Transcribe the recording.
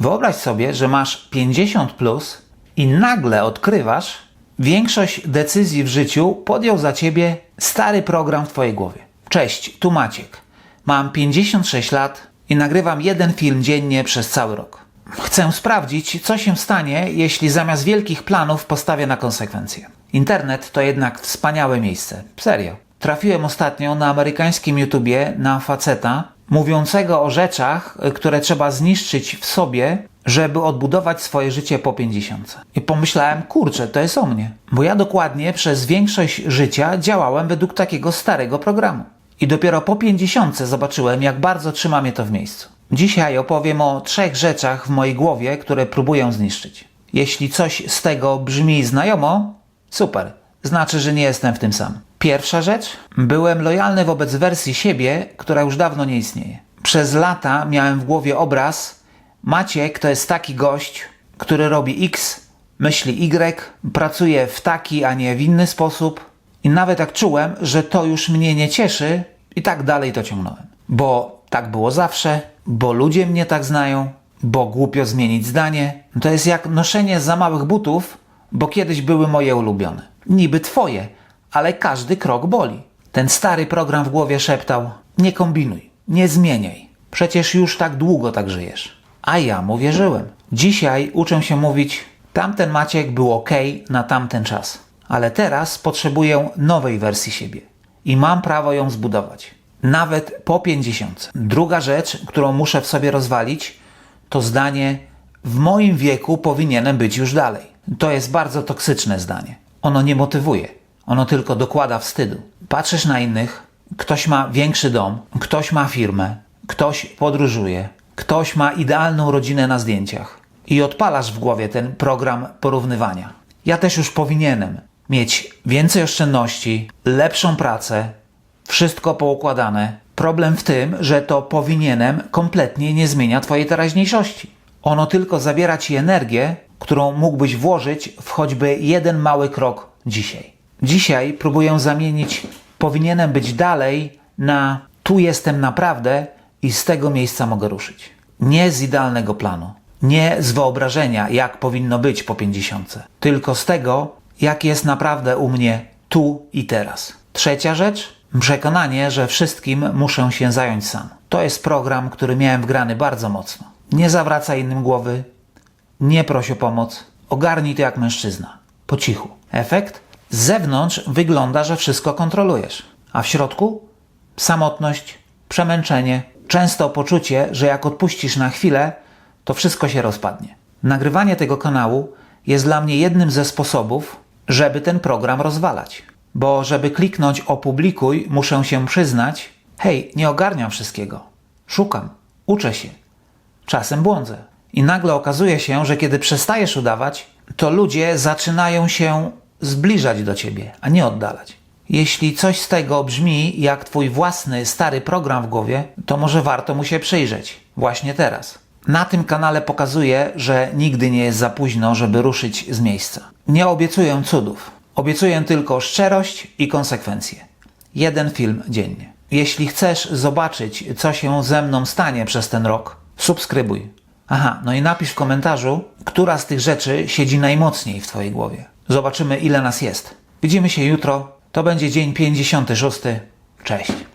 Wyobraź sobie, że masz 50 plus i nagle odkrywasz, większość decyzji w życiu podjął za ciebie stary program w twojej głowie. Cześć, tu Maciek. Mam 56 lat i nagrywam jeden film dziennie przez cały rok. Chcę sprawdzić, co się stanie, jeśli zamiast wielkich planów postawię na konsekwencje. Internet to jednak wspaniałe miejsce. Serio. Trafiłem ostatnio na amerykańskim YouTubie na faceta mówiącego o rzeczach, y, które trzeba zniszczyć w sobie, żeby odbudować swoje życie po 50. I pomyślałem, kurczę, to jest o mnie. Bo ja dokładnie przez większość życia działałem według takiego starego programu. I dopiero po 50 zobaczyłem, jak bardzo trzyma mnie to w miejscu. Dzisiaj opowiem o trzech rzeczach w mojej głowie, które próbuję zniszczyć. Jeśli coś z tego brzmi znajomo, super. Znaczy, że nie jestem w tym sam. Pierwsza rzecz. Byłem lojalny wobec wersji siebie, która już dawno nie istnieje. Przez lata miałem w głowie obraz Maciek to jest taki gość, który robi X, myśli Y, pracuje w taki, a nie w inny sposób. I nawet jak czułem, że to już mnie nie cieszy, i tak dalej to ciągnąłem. Bo tak było zawsze, bo ludzie mnie tak znają, bo głupio zmienić zdanie. To jest jak noszenie za małych butów, bo kiedyś były moje ulubione. Niby twoje, ale każdy krok boli. Ten stary program w głowie szeptał: Nie kombinuj, nie zmieniaj. Przecież już tak długo tak żyjesz. A ja mu wierzyłem. Dzisiaj uczę się mówić: Tamten Maciek był ok na tamten czas, ale teraz potrzebuję nowej wersji siebie i mam prawo ją zbudować. Nawet po 50. Druga rzecz, którą muszę w sobie rozwalić, to zdanie: W moim wieku powinienem być już dalej. To jest bardzo toksyczne zdanie. Ono nie motywuje, ono tylko dokłada wstydu. Patrzysz na innych, ktoś ma większy dom, ktoś ma firmę, ktoś podróżuje, ktoś ma idealną rodzinę na zdjęciach i odpalasz w głowie ten program porównywania. Ja też już powinienem mieć więcej oszczędności, lepszą pracę, wszystko poukładane. Problem w tym, że to powinienem kompletnie nie zmienia Twojej teraźniejszości. Ono tylko zabiera Ci energię, którą mógłbyś włożyć w choćby jeden mały krok dzisiaj. Dzisiaj próbuję zamienić powinienem być dalej na tu jestem naprawdę i z tego miejsca mogę ruszyć. Nie z idealnego planu, nie z wyobrażenia, jak powinno być po 50, tylko z tego, jak jest naprawdę u mnie tu i teraz. Trzecia rzecz, przekonanie, że wszystkim muszę się zająć sam. To jest program, który miałem wgrany bardzo mocno. Nie zawracaj innym głowy, nie proś o pomoc, ogarnij to jak mężczyzna, po cichu. Efekt? Z zewnątrz wygląda, że wszystko kontrolujesz, a w środku samotność, przemęczenie, często poczucie, że jak odpuścisz na chwilę, to wszystko się rozpadnie. Nagrywanie tego kanału jest dla mnie jednym ze sposobów, żeby ten program rozwalać. Bo żeby kliknąć opublikuj, muszę się przyznać, hej, nie ogarniam wszystkiego. Szukam, uczę się. Czasem błądzę. I nagle okazuje się, że kiedy przestajesz udawać, to ludzie zaczynają się zbliżać do ciebie, a nie oddalać. Jeśli coś z tego brzmi jak twój własny stary program w głowie, to może warto mu się przyjrzeć właśnie teraz. Na tym kanale pokazuję, że nigdy nie jest za późno, żeby ruszyć z miejsca. Nie obiecuję cudów. Obiecuję tylko szczerość i konsekwencje. Jeden film dziennie. Jeśli chcesz zobaczyć, co się ze mną stanie przez ten rok, subskrybuj. Aha, no i napisz w komentarzu, która z tych rzeczy siedzi najmocniej w Twojej głowie. Zobaczymy, ile nas jest. Widzimy się jutro. To będzie dzień 56. Cześć.